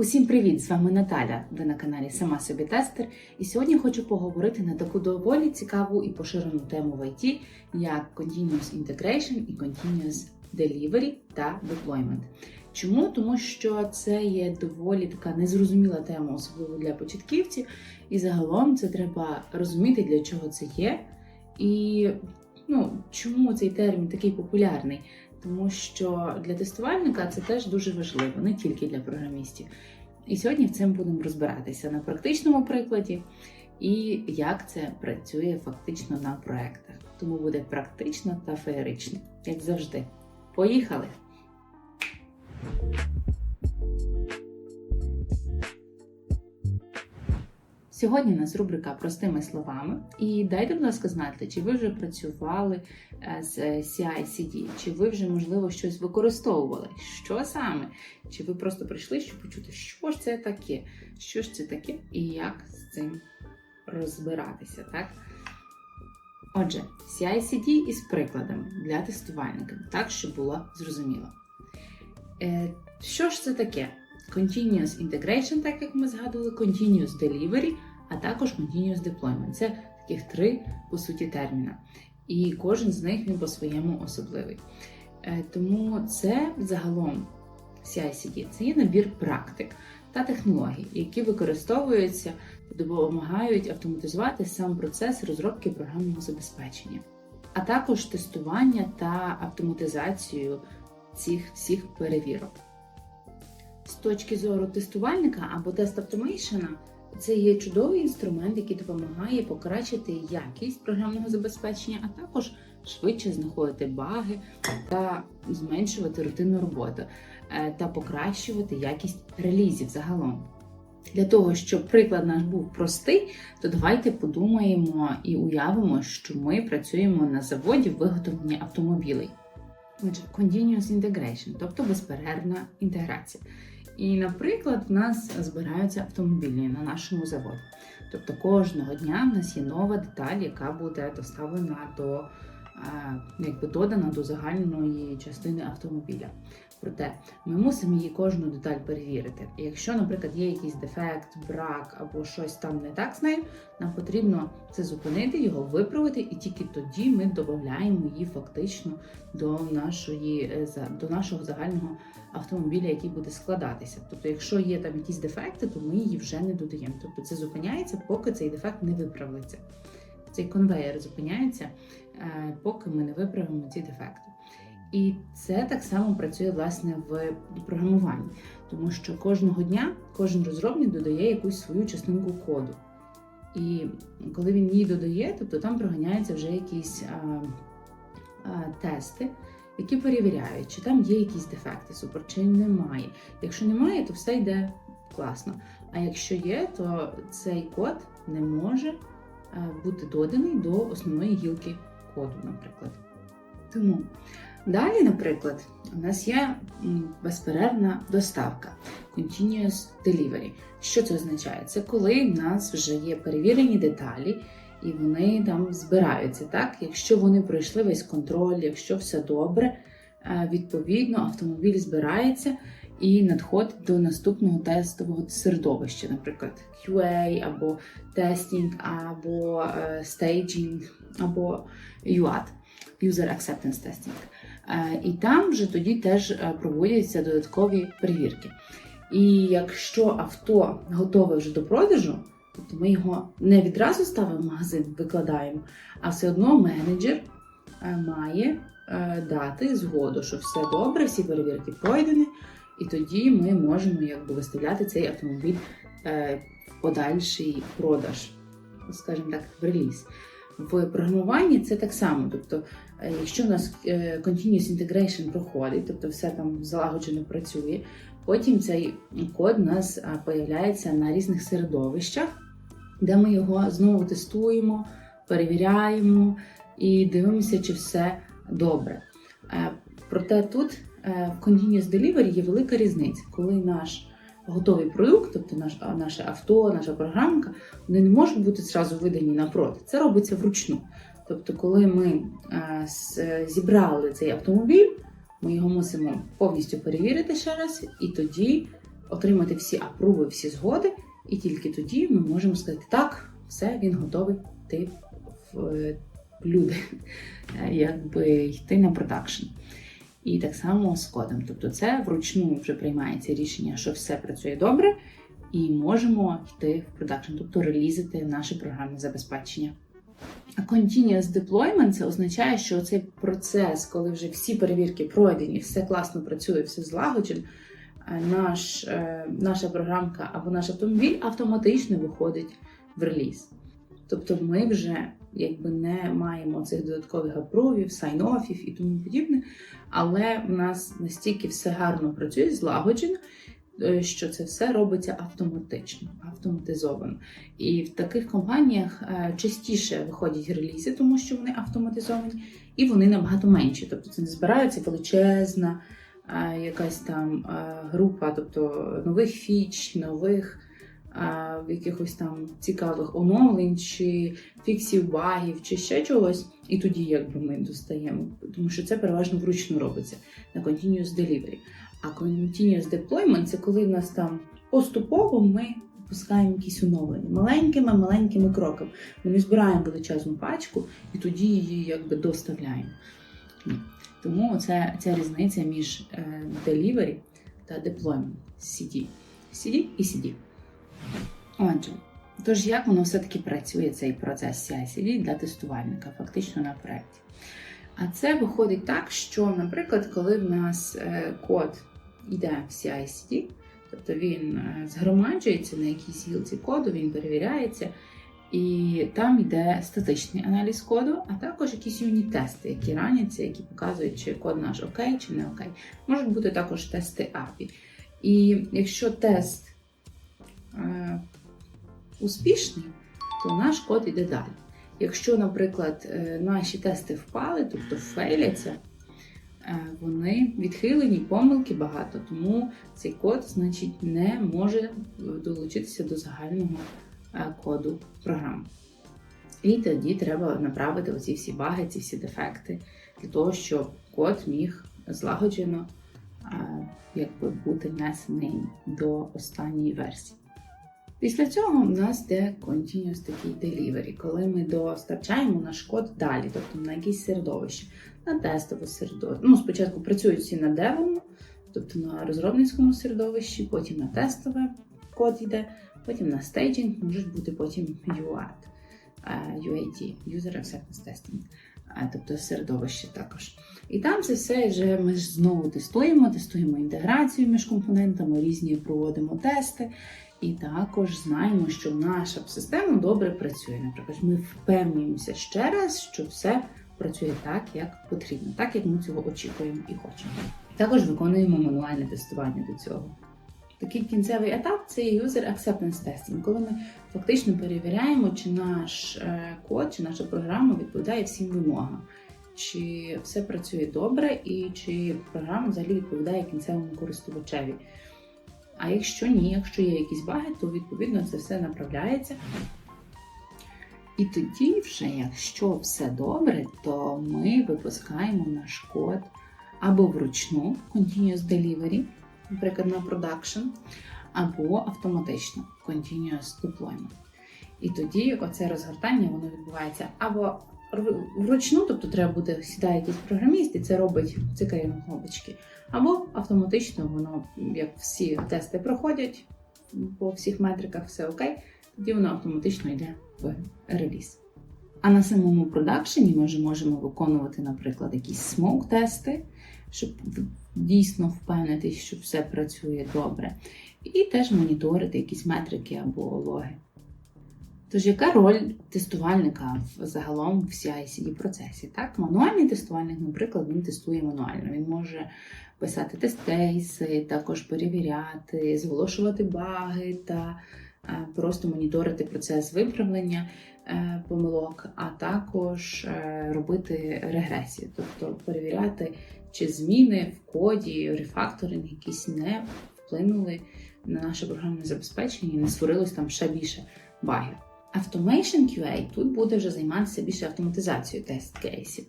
Усім привіт! З вами Наталя. Ви на каналі Сама собі тестер. І сьогодні хочу поговорити на таку доволі цікаву і поширену тему в IT, як Continuous Integration і Continuous Delivery та Deployment. Чому? Тому що це є доволі така незрозуміла тема, особливо для початківців, і загалом це треба розуміти, для чого це є, і ну, чому цей термін такий популярний. Тому що для тестувальника це теж дуже важливо, не тільки для програмістів. І сьогодні в цьому будемо розбиратися на практичному прикладі і як це працює фактично на проектах. Тому буде практично та феєрично, як завжди. Поїхали! Сьогодні у нас рубрика простими словами. І дайте, будь ласка, знати, чи ви вже працювали е, з CI-CD, чи ви вже, можливо, щось використовували. Що саме? Чи ви просто прийшли, щоб почути, що ж це таке, що ж це таке, і як з цим розбиратися, так? Отже, CI-CD із прикладами для тестувальника, так, щоб було зрозуміло. Е, що ж це таке? Continuous Integration, так як ми згадували, Continuous Delivery, а також Continuous Deployment. Це таких три, по суті, терміна. І кожен з них він по-своєму особливий. Е, Тому це загалом CI-CD це є набір практик та технологій, які використовуються допомагають автоматизувати сам процес розробки програмного забезпечення, а також тестування та автоматизацію цих всіх перевірок. З точки зору тестувальника або тест автомейшена, це є чудовий інструмент, який допомагає покращити якість програмного забезпечення, а також швидше знаходити баги та зменшувати рутинну роботу е, та покращувати якість релізів загалом. Для того, щоб приклад наш був простий, то давайте подумаємо і уявимо, що ми працюємо на заводі виготовлення автомобілей. Continuous integration, тобто безперервна інтеграція. І, наприклад, в нас збираються автомобілі на нашому заводі. Тобто кожного дня в нас є нова деталь, яка буде доставлена до е, якби додана до загальної частини автомобіля. Проте ми мусимо її кожну деталь перевірити. І якщо, наприклад, є якийсь дефект, брак або щось там не так з нею, нам потрібно це зупинити, його виправити, і тільки тоді ми додаємо її фактично до нашої е, до нашого загального автомобіля, який буде складатися. Тобто, якщо є там якісь дефекти, то ми її вже не додаємо. Тобто це зупиняється, поки цей дефект не виправиться. Цей конвейер зупиняється, е, поки ми не виправимо ці дефекти. І це так само працює власне в програмуванні, тому що кожного дня кожен розробник додає якусь свою частинку коду. І коли він її додає, тобто там проганяються вже якісь а, а, тести, які перевіряють, чи там є якісь дефекти, супер, чи немає. Якщо немає, то все йде класно. А якщо є, то цей код не може бути доданий до основної гілки коду, наприклад. Тому далі, наприклад, у нас є безперервна доставка Continuous Delivery. Що це означає? Це коли в нас вже є перевірені деталі, і вони там збираються. Так? Якщо вони пройшли весь контроль, якщо все добре, е, відповідно автомобіль збирається і надходить до наступного тестового середовища, наприклад, QA або тестінг, або е, staging, або UAT – User Acceptance Testing. Е, І там вже тоді теж е, проводяться додаткові перевірки. І якщо авто готове вже до продажу, тобто ми його не відразу ставимо в магазин, викладаємо, а все одно менеджер е, має дати згоду, що все добре, всі перевірки пройдені, і тоді ми можемо якби виставляти цей автомобіль в подальший продаж, скажімо так, в реліз. В програмуванні це так само. Тобто, якщо у нас е, Continuous Integration проходить, тобто все там залагоджено працює, потім цей код у нас появляється на різних середовищах, де ми його знову тестуємо, перевіряємо і дивимося, чи все добре. Е, Проте тут е, в Continuous Delivery є велика різниця, коли наш готовий продукт, тобто наш, наше авто, наша програмка, вони не можуть бути зразу видані на прод. Це робиться вручну. Тобто, коли ми е, зібрали цей автомобіль, ми його мусимо повністю перевірити ще раз, і тоді отримати всі апруви, всі згоди, і тільки тоді ми можемо сказати, так, все, він готовий йти в е, люди, якби йти на продакшн. І так само з кодом. Тобто це вручну вже приймається рішення, що все працює добре, і можемо йти в продакшн, тобто релізити наше програмне забезпечення. Continuous deployment це означає, що цей процес, коли вже всі перевірки пройдені, все класно працює, все злагоджено, е, наш, е, наша програмка або наш автомобіль автоматично виходить в реліз. Тобто ми вже якби не маємо цих додаткових апрувів, сайн-офів і тому подібне, але в нас настільки все гарно працює, злагоджено, що це все робиться автоматично, автоматизовано. І в таких компаніях е, частіше виходять релізи, тому що вони автоматизовані, і вони набагато менші. Тобто це не збирається величезна е, якась там е, група, тобто нових фіч, нових е, якихось там цікавих оновлень, чи фіксів багів, чи ще чогось. І тоді якби ми достаємо, тому що це переважно вручну робиться на Continuous Delivery. А Continuous Deployment – це коли в нас там поступово ми пускаємо якісь оновлення маленькими-маленькими кроками. Ми збираємо величезну пачку і тоді її якби доставляємо. Тому це, ця різниця між е, delivery та deployment CD. CD і CD. Отже, тож як воно все-таки працює цей процес CI-CD для тестувальника, фактично на проєкті? А це виходить так, що, наприклад, коли в нас е, код йде в CI-CD, тобто він е, згромаджується на якійсь гілці коду, він перевіряється, і там йде статичний аналіз коду, а також якісь юніт-тести, які раняться, які показують, чи код наш окей, чи не окей. Можуть бути також тести API. І якщо тест е, успішний, то наш код йде далі. Якщо, наприклад, е, наші тести впали, тобто фейляться, вони відхилені, помилки багато, тому цей код, значить, не може долучитися до загального е, коду програми. І тоді треба направити оці всі баги, ці всі дефекти для того, щоб код міг злагоджено е, якби, бути внесений до останньої версії. Після цього в нас йде continuous такий delivery, коли ми достачаємо наш код далі, тобто на якесь середовище, на тестове середовище. Ну, спочатку працюють всі на девому, тобто на розробницькому середовищі, потім на тестове код йде, потім на стейджинг, можуть бути потім UAT, е, UAT, User Acceptance Testing, е, тобто середовище також. І там це все вже ми ж знову тестуємо, тестуємо інтеграцію між компонентами, різні проводимо тести. І також знаємо, що наша система добре працює. Наприклад, ми впевнюємося ще раз, що все працює так, як потрібно, так як ми цього очікуємо і хочемо. Також виконуємо мануальне тестування до цього. Такий кінцевий етап це User Acceptance Testing, коли ми фактично перевіряємо, чи наш е, код, чи наша програма відповідає всім вимогам, чи все працює добре, і чи програма взагалі відповідає кінцевому користувачеві. А якщо ні, якщо є якісь баги, то відповідно це все направляється. І тоді, вже, якщо все добре, то ми випускаємо наш код або вручну Continuous Delivery, наприклад, на продакшн, або автоматично Continuous Deployment. І тоді оце розгортання воно відбувається або вручну, тобто треба буде сідає якийсь програміст, і це робить цикає кнопочки. Або автоматично воно, як всі тести проходять по всіх метриках, все окей, тоді воно автоматично йде в реліз. А на самому продакшені ми вже можемо виконувати, наприклад, якісь смоук-тести, щоб дійсно впевнитись, що все працює добре. І теж моніторити якісь метрики або логи. Тож, яка роль тестувальника загалом в CI-CD процесі? Так, Мануальний тестувальник, наприклад, він тестує мануально. Він може писати тест-кейси, також перевіряти, зголошувати баги та просто моніторити процес виправлення е, помилок, а також е, робити регресію, тобто перевіряти, чи зміни в коді, рефакторинг якісь не вплинули на наше програмне забезпечення і не створилось там ще більше багів. Automation QA тут буде вже займатися більше автоматизацією тест кейсів.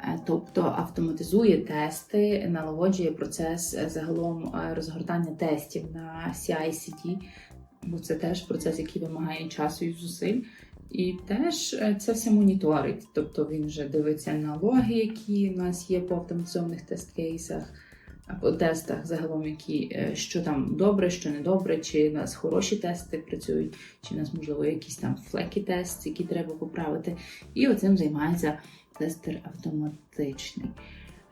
Е, Тобто автоматизує тести, налагоджує процес е, загалом е, розгортання тестів на CI-CD, бо це теж процес, який вимагає часу і зусиль. І теж е, це все моніторить. Тобто він вже дивиться на логи, які у нас є по автоматизованих тест-кейсах, а по тестах загалом, які е, що там добре, що не добре, чи у нас хороші тести працюють, чи у нас можливо якісь там флекі тест, які треба поправити. І оцим займається тестер автоматичний,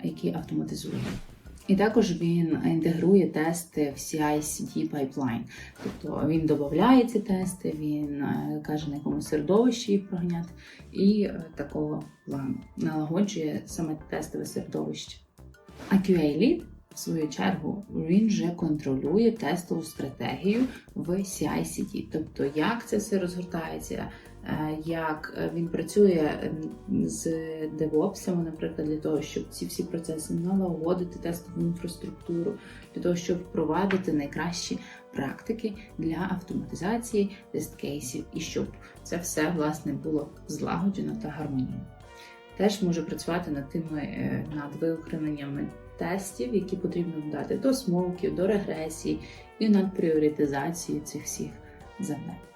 який автоматизує. І також він інтегрує тести в CI-CD pipeline. Тобто він додає ці тести, він е, каже, на якому середовищі їх проганяти, і е, такого плану налагоджує саме тестове середовище. А QA Lead, в свою чергу, він вже контролює тестову стратегію в CI-CD. Тобто, як це все розгортається, як е, він працює з DevOps, наприклад, для того, щоб ці всі процеси налагодити тестову інфраструктуру, для того, щоб впровадити найкращі практики для автоматизації тест-кейсів і щоб це все власне було злагоджено та гармонійно. Теж може працювати над тими е, над виокремленнями тестів, які потрібно додати до смовків, до регресій і над пріоритизацією цих всіх завдань.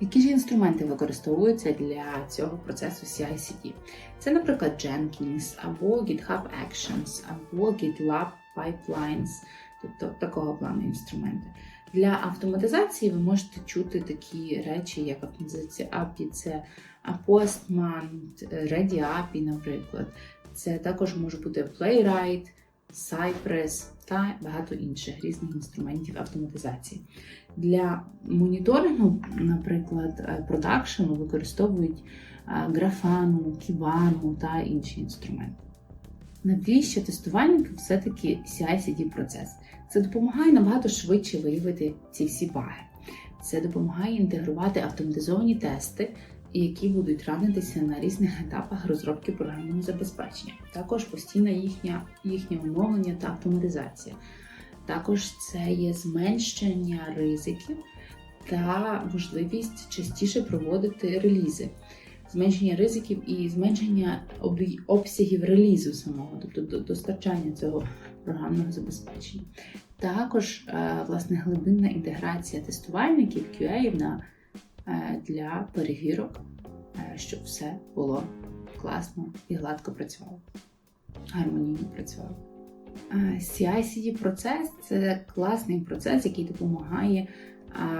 Які ж інструменти використовуються для цього процесу CI-CD? Це, наприклад, Jenkins або GitHub Actions, або GitLab Pipelines, тобто такого плану інструменти. Для автоматизації ви можете чути такі речі, як автоматизація API, це Postman, Ready API, наприклад. Це також може бути Playwright, Cypress та багато інших різних інструментів автоматизації. Для моніторингу, наприклад, продакшену використовують графану, кібану та інші інструменти. Навіщо тестувальники все-таки CI-CD процес? Це допомагає набагато швидше виявити ці всі баги. Це допомагає інтегрувати автоматизовані тести, які будуть ранитися на різних етапах розробки програмного забезпечення. Також постійне їхнє оновлення та автоматизація. Також це є зменшення ризиків та можливість частіше проводити релізи. Зменшення ризиків і зменшення обсягів релізу самого, тобто достачання цього програмного забезпечення. Також е, власне глибинна інтеграція тестувальників QA на, е, для перевірок, е, щоб все було класно і гладко працювало, гармонійно працювало. CI-CD процес це класний процес, який допомагає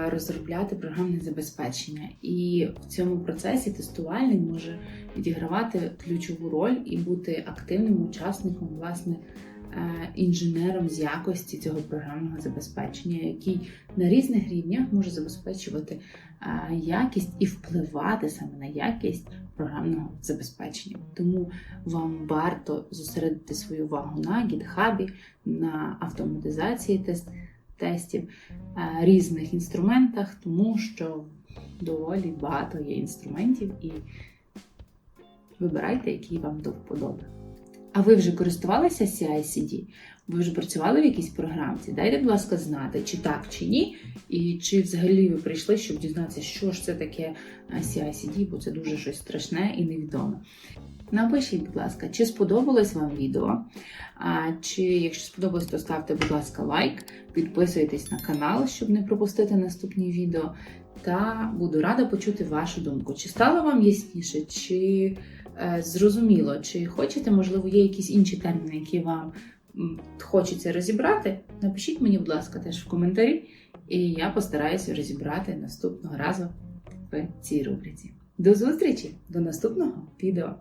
розробляти програмне забезпечення. І в цьому процесі тестувальник може відігравати ключову роль і бути активним учасником, власне, інженером з якості цього програмного забезпечення, який на різних рівнях може забезпечувати е, якість і впливати саме на якість програмного забезпечення. Тому вам варто зосередити свою увагу на GitHub, на автоматизації тест, тестів, е, різних інструментах, тому що доволі багато є інструментів і вибирайте, який вам до вподоби. А ви вже користувалися CI-CD? Ви вже працювали в якійсь програмці? Дайте, будь ласка, знати, чи так, чи ні, і чи взагалі ви прийшли, щоб дізнатися, що ж це таке е, CI-CD, бо це дуже щось страшне і невідоме. Напишіть, будь ласка, чи сподобалось вам відео? А, чи якщо сподобалось, то ставте, будь ласка, лайк, підписуйтесь на канал, щоб не пропустити наступні відео. Та буду рада почути вашу думку. Чи стало вам ясніше, чи зрозуміло, чи хочете, можливо, є якісь інші терміни, які вам хочеться розібрати? Напишіть мені, будь ласка, теж в коментарі, і я постараюся розібрати наступного разу в цій рубриці. До зустрічі, до наступного відео!